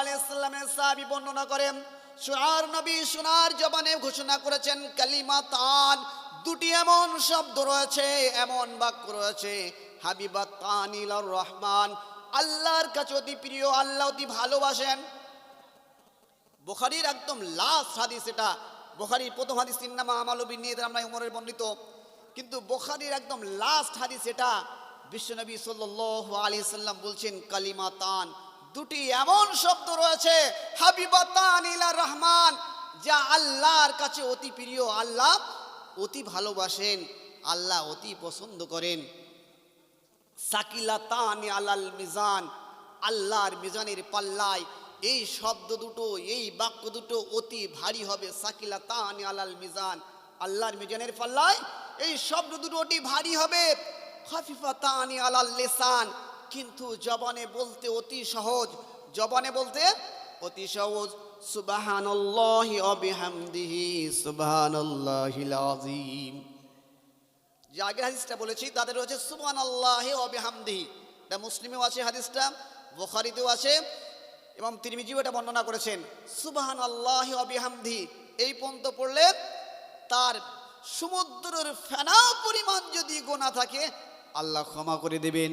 আলাইসাল্লামের সাহাবী বর্ণনা করেন সোনার নবী সোনার জবানে ঘোষণা করেছেন কালিমা তান দুটি এমন শব্দ রয়েছে, এমন বাক্য রয়েছে হাবিবা তানিল রহমান, আল্লাহর কাছে অতি প্রিয়, আল্লাহ অতি ভালোবাসেন। বোখারির একদম লাস্ট হাদিস এটা। বোখারির প্রথম হাদিস তিন নামা আমালবী নিয়ে আমরা উমরের বর্ণিত। কিন্তু বোখারির একদম লাস্ট হাদিস এটা। বিশ্বনবী সাল্লাল্লাহু আলাইহি সাল্লাম বলছেন কালিমা তান দুটি এমন শব্দ রয়েছে, হাবিবাতান ইলা রহমান, যা আল্লাহর কাছে অতি প্রিয়। আল্লাহ অতি ভালোবাসেন, আল্লাহ অতি পছন্দ করেন। সাকিলাতান আলাল মিজান, আল্লাহর মিজানের পাল্লায় এই শব্দ দুটো, এই বাক্য দুটো অতি ভারী হবে। সাকিলাতান আলাল মিজান, আল্লাহর মিজানের পাল্লায় এই শব্দ দুটো অতি ভারী হবে। খাফিফাতানি আলাল লিসান কিন্তু জবানে বলতে অতি সহজ। জবানে বলতে অতি সহজ। সুবহানাল্লাহি ওয়া বিহামদিহি, সুবহানাল্লাহিল আযীম। যে আগের হাদিসটা বলেছি তাদের রয়েছে সুবান আল্লাহে অবিহামদিহি এটা মুসলিমেও আছে হাদিসটা, বোখারিতেও আছে, এবং তিরমিজিও এটা বর্ণনা করেছেন। সুবাহান আল্লাহে অবিহামদিহি এই পর্যন্ত পড়লে তার সমুদ্রের ফেনা পরিমাণ যদি গোনা থাকে, আল্লাহ ক্ষমা করে দেবেন।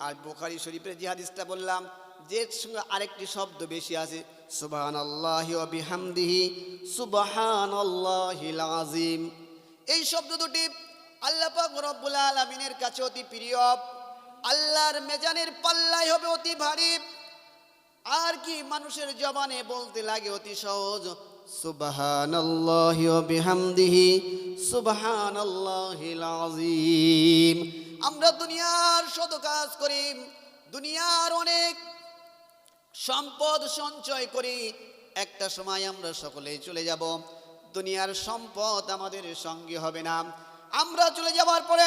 আর বোখারি শরীফের যে হাদিসটা বললাম, যে সঙ্গে আরেকটি শব্দ বেশি আছে সুবাহান আল্লাহি অবিহামদিহি সুবাহান আল্লাহিল আজিম এই শব্দ দুটি আল্লাহ পাক রব্বুল আলামিনের কাছে অতি প্রিয়। আল্লাহর মেজানের পাল্লাই হবে অতি ভারী। আর কি মানুষের জবানে বলতে লাগে অতি সহজ। ওয়া বিহামদিহি সুবহানাল্লাহিল আযীম। আমরা দুনিয়ার শত কাজ করি, দুনিয়ার অনেক সম্পদ সঞ্চয় করি। একটা সময় আমরা সকলেই চলে যাব, দুনিয়ার সম্পদ আমাদের সঙ্গে হবে না। আমরা চলে যাওয়ার পরে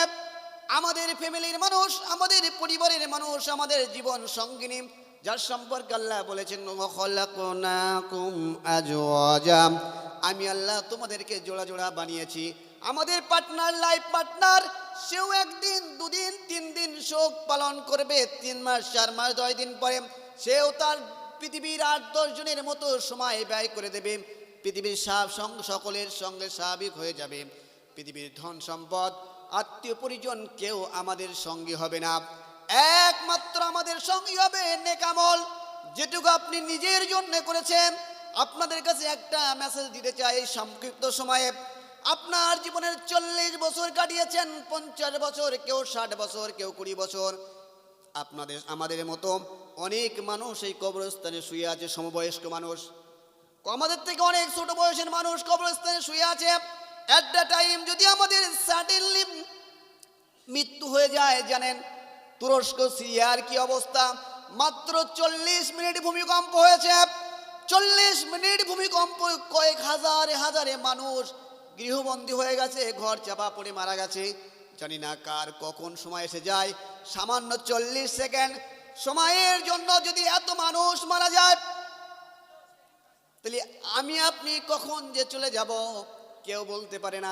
আমাদের ফ্যামিলির মানুষ, আমাদের পরিবারের মানুষ, আমাদের জীবন সঙ্গিনী যার সম্পর্কে আল্লাহ বলেছেন। আমি আল্লাহ তোমাদেরকে জোড়া জোড়া বানিয়েছি। আমাদের পার্টনার লাইফ পার্টনার সেও একদিন, দুদিন, তিন দিন শোক পালন করবে, তিন মাস, চার মাস, দশ দিন পরে সেও তার পৃথিবীর আট, দশ জনের মতো সময় ব্যয় করে দেবে। পৃথিবীর সকলের সঙ্গে স্বাভাবিক হয়ে যাবে। পৃথিবীর ধন সম্পদ, আত্মীয় পরিজন কেউ আমাদের সঙ্গী হবে না। একমাত্র আমাদের সঙ্গী হবে নেকামল। যেটুকু আপনি নিজের জন্য করেছেন, আপনাদের কাছে একটা মেসেজ দিতে চাই এই সংক্ষিপ্ত সময়ে। আপনার জীবনের চল্লিশ বছর কাটিয়েছেন, পঞ্চাশ বছর, কেউ ষাট বছর, কেউ কুড়ি বছর। আপনাদের, আমাদের মতো অনেক মানুষ এই কবরস্থানে শুয়ে আছে, সমবয়স্ক মানুষ। আমাদের থেকে অনেক ছোট বয়সের মানুষ কবরস্থানে শুয়ে আছে। অ্যাট দ্য টাইম যদি আমাদের সাডেনলি মৃত্যু হয়ে যায়, জানেন তুরস্ক, সিরিয়ার কি অবস্থা? মাত্র চল্লিশ মিনিট ভূমিকম্প হয়েছে। চল্লিশ মিনিট ভূমিকম্প, কয়েক হাজারে হাজারে মানুষ গৃহবন্দী হয়ে গেছে, ঘর চাপা পড়ে মারা গেছে। জানি না কার কখন সময় এসে যায়। সামান্য চল্লিশ সেকেন্ড সময়ের জন্য যদি এত মানুষ মারা যায়, তাহলে আমি, আপনি কখন যে চলে যাব, কেউ বলতে পারে না।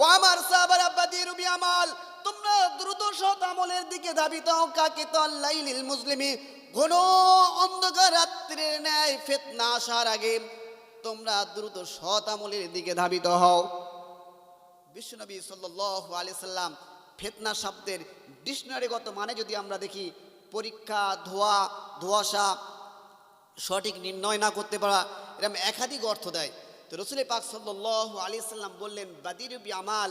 ও আমার সাহাবারা বিআমাল তোমরা দ্রুত সৎ আমলের দিকে ধাবিত হও কাকে তো লাইলিল মুসলিমি ঘন অন্ধকার রাত্রির ন্যায় ফিতনা আসার আগে তোমরা দ্রুত সৎ আমলের দিকে ধাবিত হও। বিশ্বনবী সাল্লাল্লাহু আলাইহি সাল্লাম ফেতনা শব্দের ডিকশনারিগত মানে যদি আমরা দেখি, পরীক্ষা, ধোয়া, ধোয়াশা সঠিক নির্ণয় না করতে পারা, এরকম একাধিক অর্থ দেয়। তো রসুল পাক সাল্লাল্লাহু আলাইহি সাল্লাম বললেন বাদিরবি আমাল,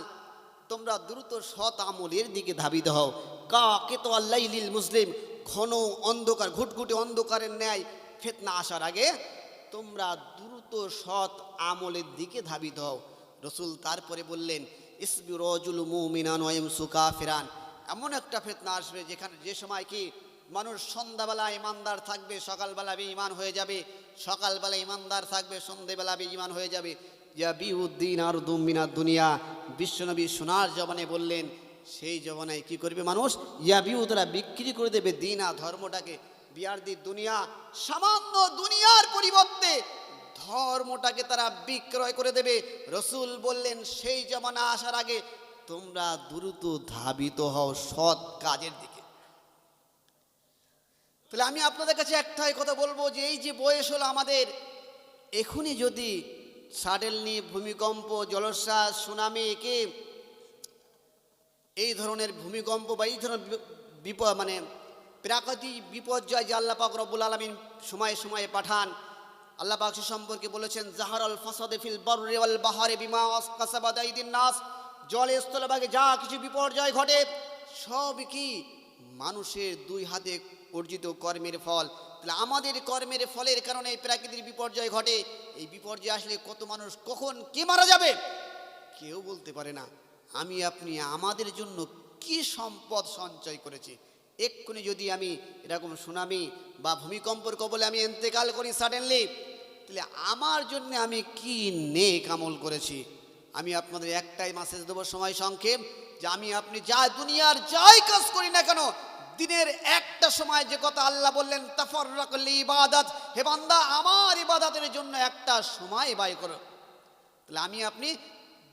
তোমরা দ্রুত সৎ আমলের দিকে ধাবিত হও। কা কেতো আল্লাইলিল মুসলিম, ঘন অন্ধকার, ঘুটঘুটে অন্ধকারের ন্যায় ফেতনা আসার আগে তোমরা দ্রুত সৎ আমলের দিকে ধাবিত হও। রসুল তারপরে বললেন, ইসবি রজুল মুমিনান সুকা ফেরান এমন একটা ফেতনা আসবে যেখানে, যে সময় কি মানুষ সন্ধ্যাবেলা ইমানদার থাকবে, সকালবেলা ইমান হয়ে যাবে সকালবেলা ইমানদার থাকবে, সন্ধেবেলা বেঈমান হয়ে যাবে। ইয়া বিউদ্দিন আর দুমিনা দুনিয়া, বিশ্বনবী সোনার জবানে বললেন, সেই জবানায় কি করবে মানুষ? ইয়া বিউদরা বিক্রি করে দেবে দিনা ধর্মটাকে। বিয়ার দি দুনিয়া, সামান্য দুনিয়ার পরিবর্তে ধর্মটাকে তারা বিক্রয় করে দেবে। রসুল বললেন, সেই জমানা আসার আগে তোমরা দ্রুত ধাবিত হও সৎ কাজের দিকে। তাহলে আমি আপনাদের কাছে একটাই কথা বলব যে এই যে বয়স হলো আমাদের, এখনই যদি সাডেনলি ভূমিকম্প, জলোচ্ছ্বাস সুনামি একে এই ধরনের ভূমিকম্প বা এই ধরনের বিপ- বিপদ মানে প্রাকৃতিক বিপর্যয় যে আল্লাহ পাক রব্বুল আলমিন সময়ে সময়ে পাঠান, আল্লাহ পাক সে সম্পর্কে বলেছেন, জাহারল ফাসাদে ফিল বর্রে ওয়াল বাহারে বিমা কাসাবাদ আইদিন নাস জলে স্থলভাগে যা কিছু বিপর্যয় ঘটে সব কি মানুষের দুই হাতে অর্জিত কর্মের ফল। তাহলে আমাদের কর্মের ফলের কারণে প্রাকৃতিক বিপর্যয় ঘটে। এই বিপর্যয় আসলে কত মানুষ কখন কে মারা যাবে? কেউ বলতে পারে না। আমি, আপনি, আমাদের জন্য কি সম্পদ সঞ্চয় করেছি? এক্ষুনি যদি আমি এরকম সুনামি বা ভূমিকম্পর কবলে আমি এন্তেকাল করি সাডেনলি তাহলে আমার জন্য আমি কি নেক আমল করেছি? আমি আপনাদের একটাই মেসেজ দেবো সময় সংক্ষেপ, যে আমি, আপনি যা দুনিয়ার যাই কাজ করি না কেন দিনের একটা সময় যে কথা আল্লাহ বললেন তাফররাকুল ইবাদত। হে বান্দা, আমার ইবাদতের জন্য একটা সময় ব্যয় করো। তাহলে আমি আপনি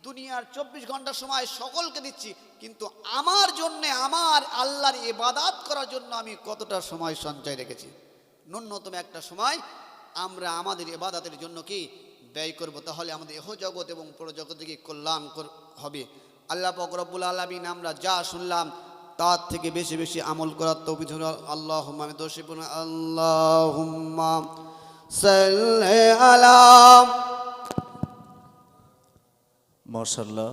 দুনিয়ার চব্বিশ ঘণ্টা সময় সকলকে দিচ্ছি, কিন্তু আমার জন্য, আমার আল্লাহর ইবাদাত করার জন্য আমি কতটা সময় সঞ্চয় রেখেছি? ন্যূনতম একটা সময় আমরা আমাদের ইবাদাতের জন্য কি ব্যয় করব? তাহলে আমাদের এহ জগৎ এবং পরজগতে কি কল্যাণ হবে। আল্লাহ পাক রব্বুল আলমিন আমরা যা শুনলাম তার থেকে বেশি বেশি আমল করার তৌফিক ধরে আল্লাহ আমি দোষী আল্লাহ আলাম মার্শাল্লাহ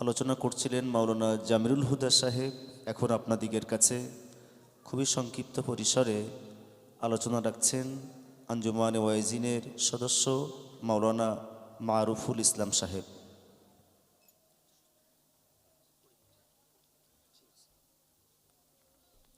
আলোচনা করছিলেন মাওলানা জামিরুল হুদা সাহেব, এখন আপনাদিগের কাছে খুবই সংক্ষিপ্ত পরিসরে আলোচনা রাখছেন আঞ্জুমান ওয়াইজিনের সদস্য মাওলানা মারুফুল ইসলাম সাহেব।